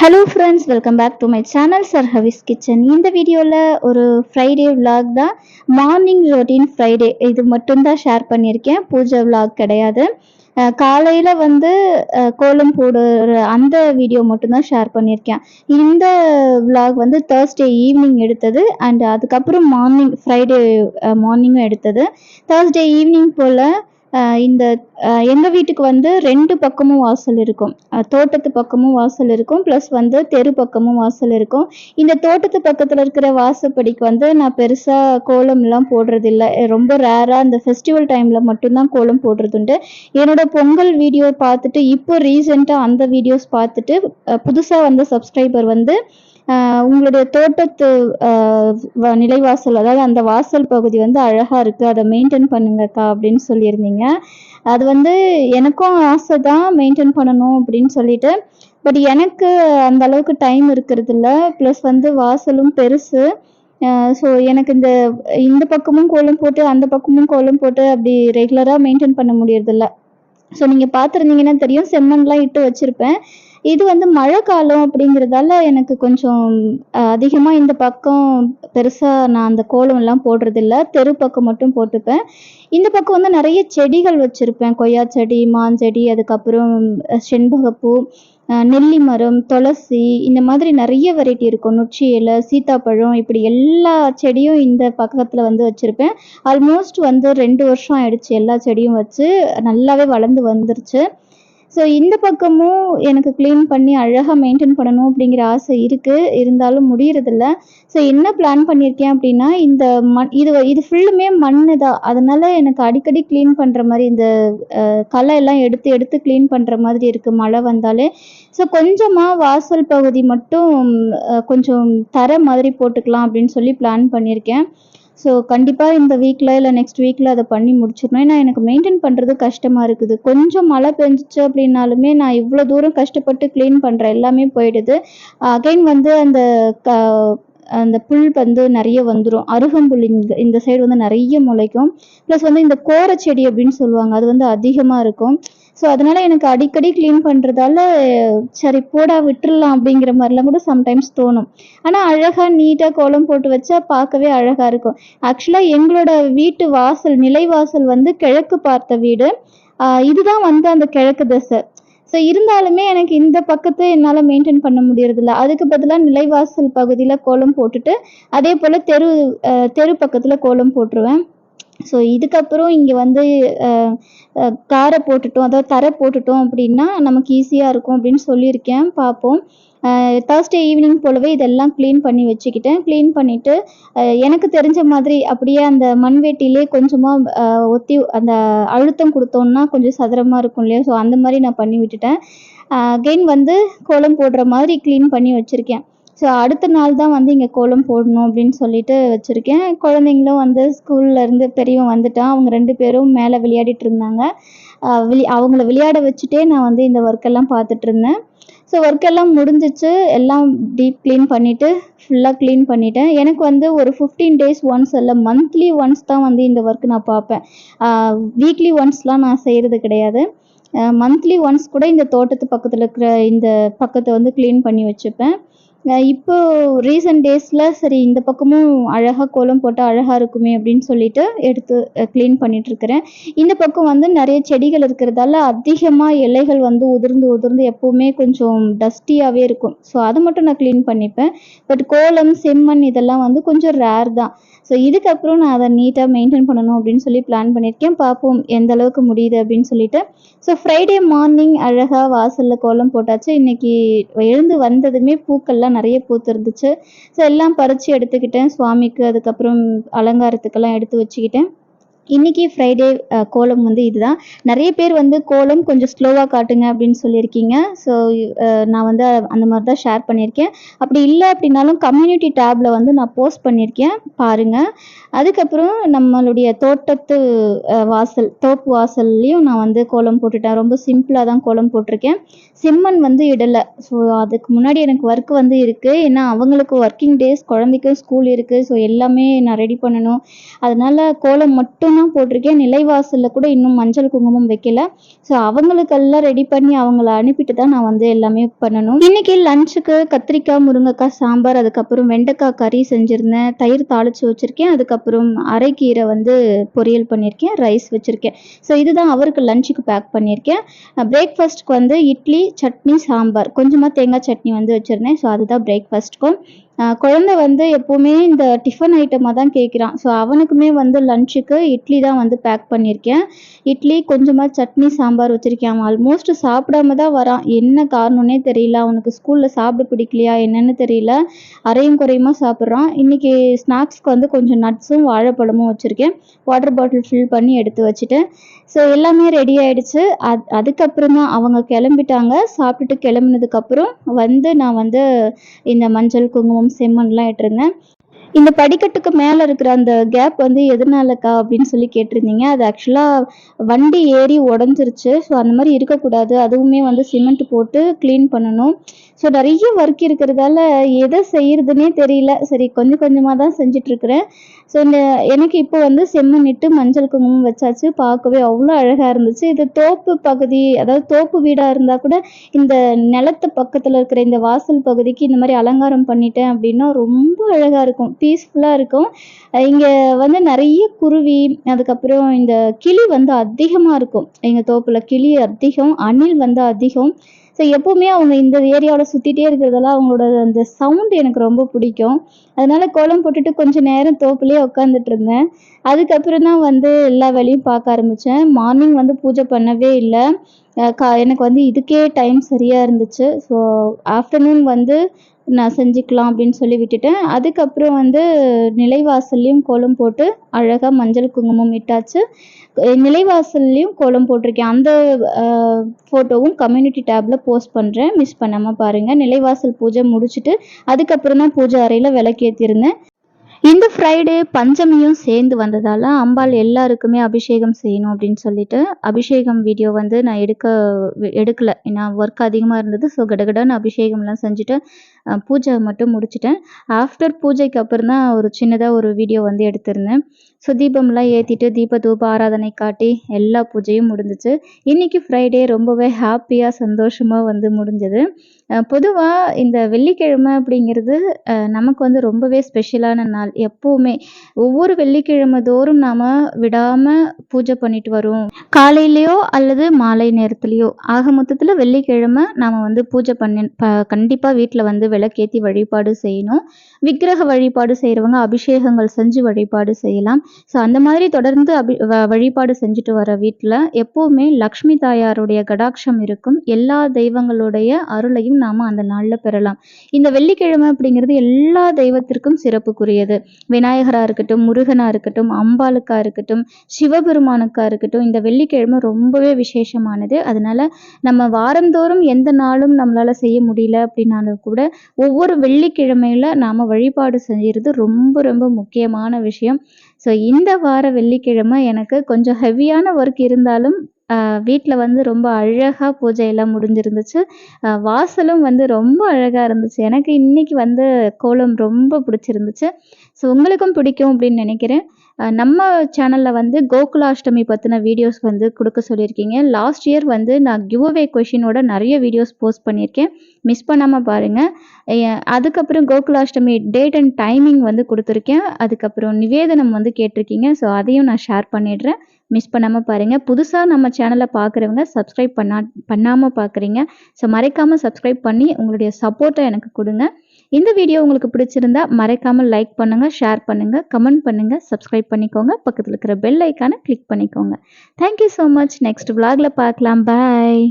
Hello friends welcome back to my channel sir ஹவிஸ் kitchen இந்த வீடியோவில் ஒரு ஃப்ரைடே விலாக் தான். மார்னிங் ரொட்டீன் ஃப்ரைடே இது மட்டும்தான் ஷேர் பண்ணியிருக்கேன். பூஜை விலாக் கிடையாது. காலையில் வந்து கோலம் போடுற அந்த வீடியோ மட்டும்தான் ஷேர் பண்ணியிருக்கேன். இந்த விலாக் வந்து தேர்ஸ்டே ஈவினிங் எடுத்தது. அண்ட் அதுக்கப்புறம் மார்னிங் ஃப்ரைடே மார்னிங்கும் எடுத்தது. தேர்ஸ்டே ஈவினிங் போல் இந்த எங்கள் வீட்டுக்கு வந்து ரெண்டு பக்கமும் வாசல் இருக்கும். தோட்டத்து பக்கமும் வாசல் இருக்கும். ப்ளஸ் வந்து தெரு பக்கமும் வாசல் இருக்கும். இந்த தோட்டத்து பக்கத்தில் இருக்கிற வாசப்படிக்கு வந்து நான் பெருசாக கோலம்லாம் போடுறதில்ல. ரொம்ப ரேராக இந்த ஃபெஸ்டிவல் டைமில் மட்டும்தான் கோலம் போடுறது உண்டு பொங்கல் வீடியோ பார்த்துட்டு இப்போ ரீசெண்டாக அந்த வீடியோஸ் பார்த்துட்டு புதுசாக வந்த சப்ஸ்கிரைபர் வந்து உங்களுடைய தோட்டத்து நிலைவாசல் அதாவது அந்த வாசல் பகுதி வந்து அழகாக இருக்குது அதை மெயின்டைன் பண்ணுங்கக்கா அப்படின்னு சொல்லியிருந்தீங்க. அது வந்து எனக்கும் ஆசை தான் மெயின்டைன் பண்ணணும் அப்படின்னு சொல்லிட்டு. பட் எனக்கு அந்த அளவுக்கு டைம் இருக்கிறது இல்லை ப்ளஸ் வந்து வாசலும் பெருசு. ஸோ எனக்கு இந்த இந்த பக்கமும் கோலம் போட்டு அந்த பக்கமும் கோலம் போட்டு அப்படி ரெகுலராக மெயின்டைன் பண்ண முடியறதில்ல. ஸோ நீங்கள் பார்த்துருந்தீங்கன்னா தெரியும் செம்மண்லாம் இட்டு வச்சுருப்பேன். இது வந்து மழை காலம் அப்படிங்கிறதால எனக்கு கொஞ்சம் அதிகமாக இந்த பக்கம் பெருசாக நான் அந்த கோலம்லாம் போடுறதில்ல. தெரு பக்கம் மட்டும் போட்டுப்பேன். இந்த பக்கம் வந்து நிறைய செடிகள் வச்சுருப்பேன். கொய்யா செடி மாஞ்செடி அதுக்கப்புறம் செண்பகப்பூ நெல்லி மரம் துளசி இந்த மாதிரி நிறைய வெரைட்டி இருக்கும். நொச்சி இலை சீத்தாப்பழம் இப்படி எல்லா செடியும் இந்த பக்கத்தில் வந்து வச்சுருப்பேன். ஆல்மோஸ்ட் வந்து ரெண்டு வருஷம் ஆயிடுச்சு எல்லா செடியும் வச்சு நல்லாவே வளர்ந்து வந்துருச்சு. ஸோ இந்த பக்கமும் எனக்கு க்ளீன் பண்ணி அழகாக மெயின்டைன் பண்ணணும் அப்படிங்கிற ஆசை இருக்குது இருந்தாலும் முடியறதில்ல. ஸோ என்ன பிளான் பண்ணியிருக்கேன் அப்படின்னா இந்த மண் இது இது ஃபுல்லுமே மண் தான். அதனால் எனக்கு அடிக்கடி க்ளீன் பண்ணுற மாதிரி இந்த களை எல்லாம் எடுத்து எடுத்து க்ளீன் பண்ணுற மாதிரி இருக்குது மழை வந்தாலே. ஸோ கொஞ்சமாக வாசல் பகுதி மட்டும் கொஞ்சம் தர மாதிரி போட்டுக்கலாம் அப்படின்னு சொல்லி பிளான் பண்ணியிருக்கேன். ஸோ கண்டிப்பாக இந்த வீக்கில் இல்லை நெக்ஸ்ட் வீக்கில் அதை பண்ணி முடிச்சிடணும். ஏன்னா எனக்கு மெயின்டைன் பண்ணுறது கஷ்டமாக இருக்குது. கொஞ்சம் மழை பெஞ்சிச்சு அப்படின்னாலுமே நான் இவ்வளோ தூரம் கஷ்டப்பட்டு க்ளீன் பண்ணுறேன் எல்லாமே போயிடுது. அகைன் வந்து அந்த க அந்த புல் வந்து நிறைய வந்துடும் அருகம்புல் இந்த இந்த சைடு வந்து நிறைய முளைக்கும். ப்ளஸ் வந்து இந்த கோரச்செடி அப்படின்னு சொல்லுவாங்க. அது வந்து அதிகமாக இருக்கும். ஸோ அதனால எனக்கு அடிக்கடி க்ளீன் பண்ணுறதால சரி போடா விட்டுடலாம் அப்படிங்கிற மாதிரிலாம் கூட சம்டைம்ஸ் தோணும். ஆனால் அழகாக நீட்டாக கோலம் போட்டு வச்சா பார்க்கவே அழகாக இருக்கும். ஆக்சுவலாக எங்களோட வீட்டு வாசல் நிலைவாசல் வந்து கிழக்கு பார்த்த வீடு. இதுதான் வந்து அந்த கிழக்கு திசை. ஸோ இருந்தாலுமே எனக்கு இந்த பக்கத்தை என்னால் மெயின்டைன் பண்ண முடியறதில்ல. அதுக்கு பதிலாக நிலைவாசல் பகுதியில் கோலம் போட்டுட்டு அதே போல் தெரு தெரு பக்கத்தில் கோலம் போட்டுருவேன். ஸோ இதுக்கப்புறம் இங்கே வந்து காரை போட்டுட்டோம். அதாவது தரை போட்டுட்டோம் அப்படின்னா நமக்கு ஈஸியாக இருக்கும் அப்படின்னு சொல்லியிருக்கேன். பார்ப்போம். தேர்ஸ்டே ஈவினிங் போலவே இதெல்லாம் க்ளீன் பண்ணி வச்சுக்கிட்டேன். க்ளீன் பண்ணிவிட்டு எனக்கு தெரிஞ்ச மாதிரி அப்படியே அந்த மண்வெட்டிலே கொஞ்சமாக ஒத்தி அந்த அழுத்தம் கொடுத்தோம்னா கொஞ்சம் சதுரமாக இருக்கும் இல்லையா? ஸோ அந்த மாதிரி நான் பண்ணி விட்டுட்டேன். அகெயின் வந்து கோலம் போடுற மாதிரி க்ளீன் பண்ணி வச்சுருக்கேன். ஸோ அடுத்த நாள் தான் வந்து இங்கே கோலம் போடணும் அப்படின்னு சொல்லிட்டு வச்சுருக்கேன். குழந்தைங்களும் வந்து ஸ்கூல்ல இருந்து பெரியவன் வந்துட்டான். அவங்க ரெண்டு பேரும் மேலே விளையாடிட்டு இருந்தாங்க. விளி அவங்கள விளையாட வச்சுட்டே நான் வந்து இந்த ஒர்க்கெல்லாம் பார்த்துட்டு இருந்தேன். ஸோ ஒர்க் எல்லாம் முடிஞ்சிச்சு. எல்லாம் டீப் க்ளீன் பண்ணிவிட்டு ஃபுல்லாக க்ளீன் பண்ணிட்டேன். எனக்கு வந்து ஒரு ஃபிஃப்டீன் டேஸ் ஒன்ஸ் இல்லை மந்த்லி ஒன்ஸ் தான் வந்து இந்த ஒர்க் நான் பார்ப்பேன். வீக்லி ஒன்ஸ்லாம் நான் செய்கிறது கிடையாது. மந்த்லி ஒன்ஸ் கூட இந்த தோட்டத்து பக்கத்தில் இருக்கிற இந்த பக்கத்தை வந்து க்ளீன் பண்ணி வச்சுப்பேன். இப்போ ரீசெண்ட் டேஸில் சரி இந்த பக்கமும் அழகாக கோலம் போட்டால் அழகாக இருக்குமே அப்படின்னு சொல்லிட்டு எடுத்து க்ளீன் பண்ணிகிட்ருக்கிறேன் இந்த பக்கம் வந்து நிறைய செடிகள் இருக்கிறதால அதிகமாக இலைகள் வந்து உதிர்ந்து உதிர்ந்து எப்போவுமே கொஞ்சம் டஸ்டியாகவே இருக்கும். ஸோ அதை மட்டும் நான் க்ளீன் பண்ணிப்பேன். பட் கோலம் செம்மண் இதெல்லாம் வந்து கொஞ்சம் ரேர் தான். ஸோ இதுக்கப்புறம் நான் அதை நீட்டாக மெயின்டைன் பண்ணணும் அப்படின்னு சொல்லி பிளான் பண்ணியிருக்கேன். பார்ப்போம் எந்த அளவுக்கு முடியுது அப்படின்னு சொல்லிட்டு. ஸோ ஃப்ரைடே மார்னிங் அழகாக வாசலில் கோலம் போட்டாச்சு. இன்னைக்கு எழுந்து வந்ததுமே பூக்கள்லாம் நிறைய பூத்து இருந்துச்சு ஸோ எல்லாம் பறித்து எடுத்துக்கிட்டேன். சுவாமிக்கு அதுக்கப்புறம் அலங்காரத்துக்கெல்லாம் எடுத்து வச்சுக்கிட்டேன். இன்னைக்கு ஃப்ரைடே கோலம் வந்து இதுதான். நிறைய பேர் வந்து கோலம் கொஞ்சம் ஸ்லோவாக காட்டுங்க அப்படின்னு சொல்லியிருக்கீங்க. ஸோ நான் வந்து அந்த மாதிரி தான் ஷேர் பண்ணியிருக்கேன். அப்படி இல்லை அப்படின்னாலும் கம்யூனிட்டி டேப்ல வந்து நான் போஸ்ட் பண்ணியிருக்கேன். பாருங்க. அதுக்கப்புறம் நம்மளுடைய தோட்டத்து வாசல் தோப்பு வாசல்லையும் நான் வந்து கோலம் போட்டுட்டேன். ரொம்ப சிம்பிளாக தான் கோலம் போட்டிருக்கேன். சிம்மன் வந்து இடலை. ஸோ அதுக்கு முன்னாடி எனக்கு ஒர்க் வந்து இருக்குது ஏன்னா அவங்களுக்கு ஒர்க்கிங் டேஸ் குழந்தைக்கும் ஸ்கூல் இருக்குது ஸோ எல்லாமே நான் ரெடி பண்ணணும். அதனால கோலம் மட்டும் தான் போட்டிருக்கேன். நிலைவாசலில் கூட இன்னும் மஞ்சள் குங்குமம் வைக்கல. ஸோ அவங்களுக்கெல்லாம் ரெடி பண்ணி அவங்கள அனுப்பிட்டு தான் நான் வந்து எல்லாமே பண்ணணும். இன்னைக்கு லஞ்சுக்கு கத்திரிக்காய் முருங்கைக்காய் சாம்பார் அதுக்கப்புறம் வெண்டைக்காய் கறி செஞ்சுருந்தேன். தயிர் தாளித்து வச்சுருக்கேன். அதுக்கப்புறம் அரைக்கீரை வந்து பொரியல் பண்ணியிருக்கேன் ரைஸ் வச்சுருக்கேன். ஸோ இதுதான் அவருக்கு லஞ்சுக்கு பேக் பண்ணியிருக்கேன் பிரேக்ஃபாஸ்ட்டுக்கு வந்து இட்லி சட்னி சாம்பார். கொஞ்சமாக தேங்காய் சட்னி வந்து வச்சுருந்தேன். ஸோ அதுதான் பிரேக்ஃபாஸ்ட்டுக்கும் குழந்த வந்து எப்போவுமே இந்த டிஃபன் ஐட்டமாக தான் கேட்குறான் ஸோ அவனுக்குமே வந்து லன்ச்சுக்கு இட்லி தான் வந்து பேக் பண்ணியிருக்கேன் இட்லி கொஞ்சமாக சட்னி சாம்பார் வச்சுருக்கேன். அவன் ஆல்மோஸ்ட் சாப்பிடாம தான் வரான். என்ன காரணம்னே தெரியல. அவனுக்கு ஸ்கூலில் சாப்பிட பிடிக்கலையா என்னன்னு தெரியல. அரையும் குறையுமா சாப்பிட்றான். இன்றைக்கி ஸ்நாக்ஸ்க்கு வந்து கொஞ்சம் நட்ஸும் வாழைப்பழமும் வச்சுருக்கேன். வாட்டர் பாட்டில் ஃபில் பண்ணி எடுத்து வச்சுட்டேன் ஸோ எல்லாமே ரெடி ஆகிடுச்சு அது அதுக்கப்புறமா அவங்க கிளம்பிட்டாங்க. சாப்பிட்டுட்டு கிளம்புனதுக்கப்புறம் வந்து நான் வந்து இந்த மஞ்சள் குங்குமம் செம்மண்லாம் இட்டிருந்தேன் இந்த படிக்கட்டுக்கு மேலே இருக்கிற அந்த கேப் வந்து எதனாலக்கா அப்படின்னு சொல்லி கேட்டிருந்தீங்க. அது ஆக்சுவலாக வண்டி ஏறி உடஞ்சிருச்சு. ஸோ அந்த மாதிரி இருக்கக்கூடாது. அதுவுமே வந்து சிமெண்ட் போட்டு க்ளீன் பண்ணணும். ஸோ நிறைய ஒர்க் இருக்கிறதால எதை செய்யறதுனே தெரியல. சரி கொஞ்சம் கொஞ்சமாக தான் செஞ்சிட்ருக்கிறேன் ஸோ இந்த எனக்கு இப்போ வந்து செம்மண்ணிட்டு மஞ்சள் குங்குமம் வச்சாச்சு. பார்க்கவே அவ்வளோ அழகாக இருந்துச்சு. இது தோப்பு பகுதி அதாவது தோப்பு வீடாக இருந்தால் கூட இந்த நிலத்து பக்கத்தில் இருக்கிற இந்த வாசல் பகுதிக்கு இந்த மாதிரி அலங்காரம் பண்ணிட்டேன் அப்படின்னா ரொம்ப அழகாக இருக்கும். பீஸ்ஃபுல்லாக இருக்கும். இங்கே வந்து நிறைய குருவி அதுக்கப்புறம் இந்த கிளி வந்து அதிகமாக இருக்கும். எங்கள் தோப்பில் கிளி அதிகம் அணில் வந்து அதிகம். ஸோ எப்போவுமே அவங்க இந்த ஏரியாவில் சுற்றிட்டே இருக்கிறதெல்லாம் அவங்களோட அந்த சவுண்ட் எனக்கு ரொம்ப பிடிக்கும். அதனால கோலம் போட்டுட்டு கொஞ்சம் நேரம் தோப்புலேயே உட்காந்துட்டு இருந்தேன். அதுக்கப்புறம் தான் வந்து எல்லா வேலையும் பார்க்க ஆரம்பித்தேன் மார்னிங் வந்து பூஜை பண்ணவே இல்லை. கா எனக்கு வந்து இதுக்கே டைம் சரியாக இருந்துச்சு. ஸோ ஆஃப்டர்நூன் வந்து நான் செஞ்சுக்கலாம் அப்படின்னு சொல்லி விட்டுட்டேன். அதுக்கப்புறம் வந்து நிலைவாசல்லையும் கோலம் போட்டு அழகாக மஞ்சள் குங்குமம் இட்டாச்சு. நிலைவாசல்லையும் கோலம் போட்டிருக்கேன். அந்த ஃபோட்டோவும் கம்யூனிட்டி டேப்பில் போஸ்ட் பண்ணுறேன் மிஸ் பண்ணாமல் பாருங்கள் நிலைவாசல் பூஜை முடிச்சுட்டு அதுக்கப்புறம் தான் பூஜை அறையில் விளக்கேற்றிருந்தேன் இந்த ஃப்ரைடே பஞ்சமியும் சேர்ந்து வந்ததால் அம்பாள் எல்லாருக்குமே அபிஷேகம் செய்யணும் அப்படின்னு சொல்லிட்டு அபிஷேகம் வீடியோ வந்து நான் எடுக்க எடுக்கலை. ஏன்னா ஒர்க் அதிகமாக இருந்தது. ஸோ கடகடன்னு அபிஷேகம்லாம் செஞ்சுட்டு பூஜை மட்டும் முடிச்சிட்டேன். ஆஃப்டர் பூஜைக்கு அப்புறம் தான் ஒரு சின்னதாக ஒரு வீடியோ வந்து எடுத்திருந்தேன். ஸோ தீபம்லாம் ஏற்றிட்டு தீப தூப ஆராதனை காட்டி எல்லா பூஜையும் முடிஞ்சிச்சு. இன்றைக்கி ஃப்ரைடே ரொம்பவே ஹாப்பியாக சந்தோஷமாக வந்து முடிஞ்சது. பொதுவாக இந்த வெள்ளிக்கிழமை அப்படிங்கிறது நமக்கு வந்து ரொம்பவே ஸ்பெஷலான நாள். எப்போவுமே ஒவ்வொரு வெள்ளிக்கிழமை தோறும் நாம் விடாமல் பூஜை பண்ணிட்டு வரோம் காலையிலையோ அல்லது மாலை நேரத்துலையோ. ஆக மொத்தத்தில் வெள்ளிக்கிழமை நாம் வந்து பூஜை பண்ணி கண்டிப்பாக வீட்டில் வந்து விளக்கேற்றி வழிபாடு செய்யணும். விக்கிரக வழிபாடு செய்கிறவங்க அபிஷேகங்கள் செஞ்சு வழிபாடு செய்யலாம். ஸோ அந்த மாதிரி தொடர்ந்து அபி வழிபாடு செஞ்சுட்டு வர வீட்டில் எப்போவுமே லக்ஷ்மி தாயாருடைய கடாட்சம் இருக்கும். எல்லா தெய்வங்களுடைய அருளையும் நாம் அந்த நாளில் பெறலாம். இந்த வெள்ளிக்கிழமை அப்படிங்கிறது எல்லா தெய்வத்திற்கும் சிறப்புக்குரியது. விநாயகராக இருக்கட்டும் முருகனாக இருக்கட்டும் அம்பாளுக்காக இருக்கட்டும் சிவபெருமானுக்காக இருக்கட்டும் இந்த வெள்ளிக்கிழமை ரொம்பவே விசேஷமானது. அதனால நம்ம வாரந்தோறும் எந்த நாளும் நம்மளால் செய்ய முடியல அப்படின்னாலும் கூட ஒவ்வொரு வெள்ளிக்கிழமையில் நாம் வழிபாடு செய்கிறது ரொம்ப ரொம்ப முக்கியமான விஷயம். ஸோ இந்த வார வெள்ளிக்கிழமை எனக்கு கொஞ்சம் ஹெவியான ஒர்க் இருந்தாலும் வீட்டில் வந்து ரொம்ப அழகாக பூஜை எல்லாம் முடிஞ்சிருந்துச்சு. வாசலும் வந்து ரொம்ப அழகாக இருந்துச்சு. எனக்கு இன்றைக்கி வந்து கோலம் ரொம்ப பிடிச்சிருந்துச்சு. ஸோ உங்களுக்கும் பிடிக்கும் அப்படின்னு நினைக்கிறேன். நம்ம சேனலில் வந்து கோகுலாஷ்டமி பற்றின வீடியோஸ் வந்து கொடுக்க சொல்லியிருக்கீங்க. லாஸ்ட் இயர் வந்து நான் கிவ் அவே கொஷினோட நிறைய வீடியோஸ் போஸ்ட் பண்ணியிருக்கேன். மிஸ் பண்ணாமல் பாருங்கள் அதுக்கப்புறம் கோகுலாஷ்டமி டேட் அண்ட் டைமிங் வந்து கொடுத்துருக்கேன். அதுக்கப்புறம் நிவேதனம் வந்து கேட்டிருக்கீங்க. ஸோ அதையும் நான் ஷேர் பண்ணிடுறேன். மிஸ் பண்ணாமல் பாருங்கள் புதுசாக நம்ம சேனலை பார்க்குறவங்க சப்ஸ்கிரைப் பண்ணா பண்ணாமல் பார்க்குறீங்க ஸோ மறைக்காமல் சப்ஸ்கிரைப் பண்ணி உங்களுடைய சப்போர்ட்டை எனக்கு கொடுங்க. இந்த வீடியோ உங்களுக்கு பிடிச்சிருந்தா மறைக்காமல் லைக் பண்ணுங்கள் ஷேர் பண்ணுங்கள் கமெண்ட் பண்ணுங்கள் சப்ஸ்கிரைப் பண்ணிக்கோங்க. பக்கத்தில் இருக்கிற பெல் ஐக்கானை கிளிக் பண்ணிக்கோங்க. Thank you so much next விலாகில் பார்க்கலாம். பாய்